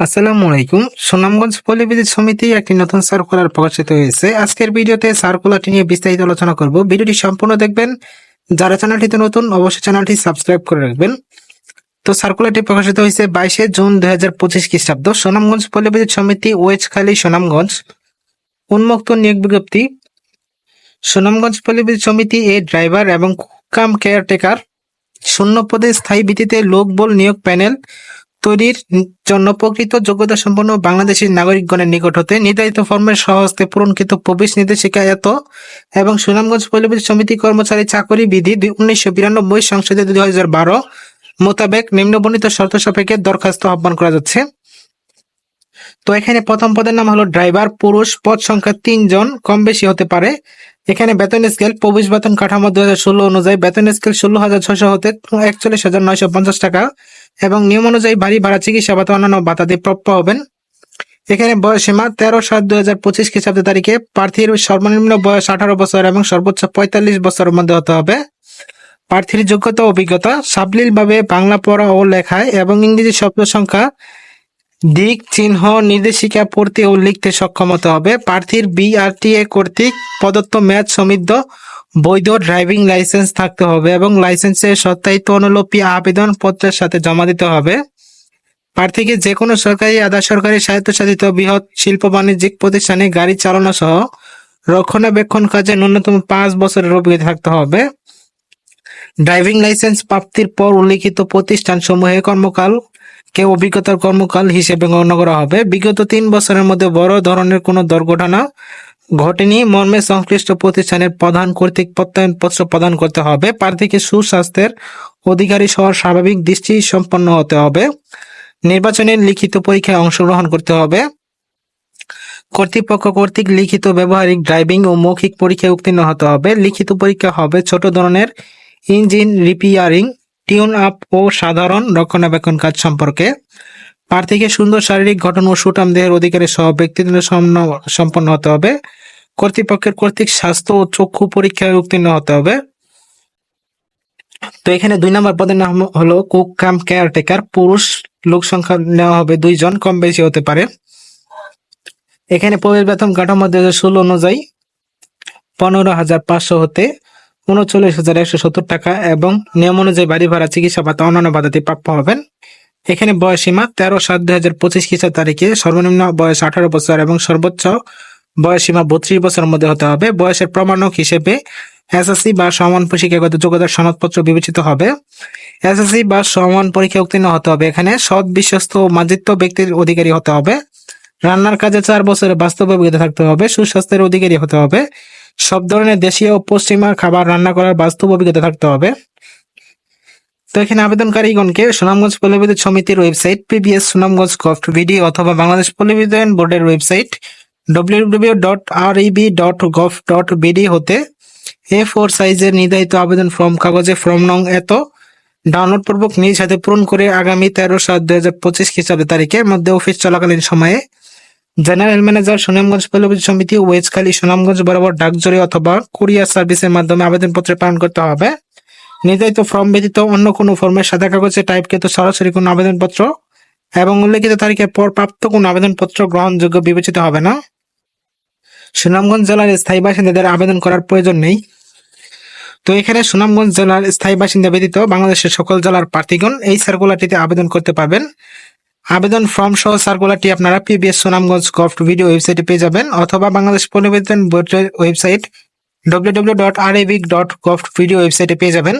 আসসালামু আলাইকুম। সুনামগঞ্জ পল্লীবিদ্যুৎ সমিতি একটি নতুন সার্কুলার প্রকাশিত হয়েছে। আজকের ভিডিওতে সার্কুলারটি নিয়ে বিস্তারিত আলোচনা করব। ভিডিওটি সম্পূর্ণ দেখবেন। যারা চ্যানেলটিতে নতুন, অবশ্যই চ্যানেলটি সাবস্ক্রাইব করে রাখবেন। তো সার্কুলারটি প্রকাশিত হয়েছে বাইশে জুন দুই হাজার পঁচিশ খ্রিস্টাব্দ। সুনামগঞ্জ পল্লী বিদ্যুৎ সমিতি ওয়েজখালী সুনামগঞ্জ। উন্মুক্ত নিয়োগ বিজ্ঞপ্তি। সুনামগঞ্জ পল্লীবিদ্যুৎ সমিতি এ ড্রাইভার এবং কাম কেয়ারটেকার শূন্য পদে স্থায়ী ভিত্তিতে লোকবল নিয়োগ প্যানেল তৈরির জন্য প্রকৃত যোগ্যতা সম্পন্ন বাংলাদেশের নাগরিকগণের নিকট হতে নির্ধারিত ফর্মের সহস্তে পূরণকৃত প্রবেশ নির্দেশিকা এত এবং সুনামগঞ্জ পল্লী সমিতি কর্মচারী চাকরি বিধি উনিশশো বিরানব্বই সংসদে দুই হাজার বারো মোতাবেক নিম্নবর্ণিত শর্ত সাপেক্ষে দরখাস্ত আহ্বান করা যাচ্ছে। তো এখানে প্রথম পদের নাম হলো ড্রাইভার, পুরুষ, পদ সংখ্যা তিনজন কম বেশি হতে পারে। এখানে বেতন স্কেল, প্রবেশ বেতন কাঠামো দুই হাজার ষোলো অনুযায়ী বেতন স্কেল ষোলো হাজার ছশো হতে একচল্লিশ হাজার নয়শো পঞ্চাশ টাকা। এবং নিয়ম অনুযায়ী বাড়ি, ভাড়া, চিকিৎসা ভাতা অন্যান্য ভাতা দিয়ে প্রাপ্য হবেন। এখানে বয়স সীমা তেরো সাত দুই হাজার পঁচিশ খ্রিস্টাব্দ তারিখে প্রার্থীর সর্বনিম্ন বয়স আঠারো বছর এবং সর্বোচ্চ পঁয়তাল্লিশ বছরের মধ্যে হতে হবে। প্রার্থীর যোগ্যতা অভিজ্ঞতা সাবলীলভাবে বাংলা পড়া ও লেখায় এবং ইংরেজি শব্দ সংখ্যা, দিক, চিহ্ন, নির্দেশিকা, পড়তে ও লিখতে সক্ষম হতে হবে। প্রার্থীর বিআরটিএ কর্তৃক প্রদত্ত ম্যাচ সমৃদ্ধ বৈধ ড্রাইভিং লাইসেন্স থাকতে হবে এবং লাইসেন্সের সত্যায়িত অনুলিপি আবেদন পত্রের সাথে জমা দিতে হবে। প্রার্থীকে যে কোনো সরকারি, আধা সরকারি, স্বায়ত্তশাসিত, বৃহৎ শিল্প বাণিজ্যিক প্রতিষ্ঠানে গাড়ি চালানো সহ রক্ষণাবেক্ষণ কাজে ন্যূনতম পাঁচ বছরের অভিজ্ঞতা থাকতে হবে। ড্রাইভিং লাইসেন্স প্রাপ্তির পর উল্লিখিত প্রতিষ্ঠান সমূহে কর্মকাল কে অভিজ্ঞতার কর্মকাল হিসেবে গণ্য করা হবে। বিগত তিন বছরের মধ্যে বড় ধরনের কোনো দুর্ঘটনা ঘটেনি। মর্মে সংশ্লিষ্ট প্রতিষ্ঠানের প্রধান কর্তৃক প্রত্যয়ন পত্র প্রদান করতে হবে। প্রার্থীকে সুস্বাস্থ্যের অধিকারী সহ স্বাভাবিক দৃষ্টি সম্পন্ন হতে হবে। নির্বাচনের লিখিত পরীক্ষায় অংশগ্রহণ করতে হবে। কর্তৃপক্ষ কর্তৃক লিখিত ব্যবহারিক ড্রাইভিং ও মৌখিক পরীক্ষায় উত্তীর্ণ হতে হবে। লিখিত পরীক্ষা হবে ছোট ধরনের ইঞ্জিন রিপেয়ারিং, টিউন আপ ও সাধারণ রক্ষণাবেক্ষণ কাজ সম্পর্কে। প্রার্থীকে সুন্দর শারীরিক গঠন ও সুটাম দেহের অধিকারী সহ ব্যক্তিত্ব সম্পন্ন- হতে হবে। কর্তৃপক্ষের কর্তৃক স্বাস্থ্য ও চক্ষু পরীক্ষায় উত্তীর্ণ হতে হবে। তো এখানে দুই নম্বর পদের নাম হলো কুক কাম কেয়ারটেকার। পুরুষ লোক সংখ্যা নেওয়া হবে দুইজন কম বেশি হতে পারে। এখানে প্রবেশ বেতন কাঠামো দুই হাজার ষোলো অনুযায়ী পনেরো হাজার পাঁচশো হতে উনচল্লিশ হাজার একশো সত্তর টাকা এবং নিয়ম অনুযায়ী বাড়ি ভাড়া, চিকিৎসা ভাতা, অন্যান্য ভাতাতে প্রাপ্য হবেন। এখানে বয়স সীমা তেরো সাত দুই হাজার পঁচিশ খ্রিস্টাব্দ তারিখে সর্বনিম্ন বয়স আঠারো বছর এবং সর্বোচ্চ বয়স সীমা বত্রিশ বছরের মধ্যে হতে হবে। বয়সের প্রমাণক হিসেবে এসএসসি বা সমান শিক্ষাগত যোগ্যতার সনদপত্র বিবেচিত হবে। এসএসসি বা সমান পরীক্ষা উত্তীর্ণ হতে হবে। এখানে সৎ বিশ্বস্ত মাজিত্ব ব্যক্তির অধিকারী হতে হবে। রান্নার কাজে চার বছরের বাস্তব অভিজ্ঞতা থাকতে হবে। সুস্বাস্থ্যের অধিকারী হতে হবে। সব ধরনের দেশীয় পশ্চিমা খাবার রান্না করার বাস্তব অভিজ্ঞতা থাকতে হবে। তো এখানে আবেদনকারীগণকে সুনামগঞ্জ পল্লী বিদ্যুৎ সমিতির ওয়েবসাইট পিবিএস সুনামগঞ্জ কফট ভিডি অথবা বাংলাদেশ পল্লী বিদ্যুৎ বোর্ডের website WW dot R dot gov dot BD হতে এ ফোর সাইজের নির্ধারিত আবেদন ফর্ম, কাগজে ফর্ম নং এত ডাউনলোড পূর্বক নিজ হাতে পূরণ করে আগামী তেরো সাত দুই হাজার পঁচিশ খ্রিস্টাব্দ তারিখের মধ্যে অফিস চলাকালীন সময়ে জেনারেল ম্যানেজার সুনামগঞ্জ পল্লী সমিতি, ওয়েজখালী সুনামগঞ্জ বরাবর ডাকজোরে অথবা কুরিয়ার সার্ভিসের মাধ্যমে আবেদনপত্রে প্রেরণ করতে হবে। নির্ধারিত ফর্ম ব্যতীত অন্য কোনো ফর্মের সাদা কাগজে টাইপকৃত সরাসরি কোনো আবেদনপত্র এবং উল্লেখিত তারিখের পর প্রাপ্ত কোনো আবেদনপত্র গ্রহণযোগ্য বিবেচিত হবে না। সুনামগঞ্জ জেলার স্থায়ী বাসিন্দাদের আবেদন করার প্রয়োজন নেই। তো এখানে সুনামগঞ্জ জেলার স্থায়ী বাসিন্দা ব্যতীত বাংলাদেশের সকল জেলার প্রার্থীগণ এই সার্কুলারটিতে আবেদন করতে পারবেন। আবেদন ফর্ম সহ সার্কুলারটি আপনারা পিবিএস সুনামগঞ্জ গভট ভিডিও ওয়েবসাইটে পেয়ে যাবেন অথবা বাংলাদেশ পরিবেদন বোর্ডের website W W dot video ওয়েবসাইটে পেয়ে যাবেন।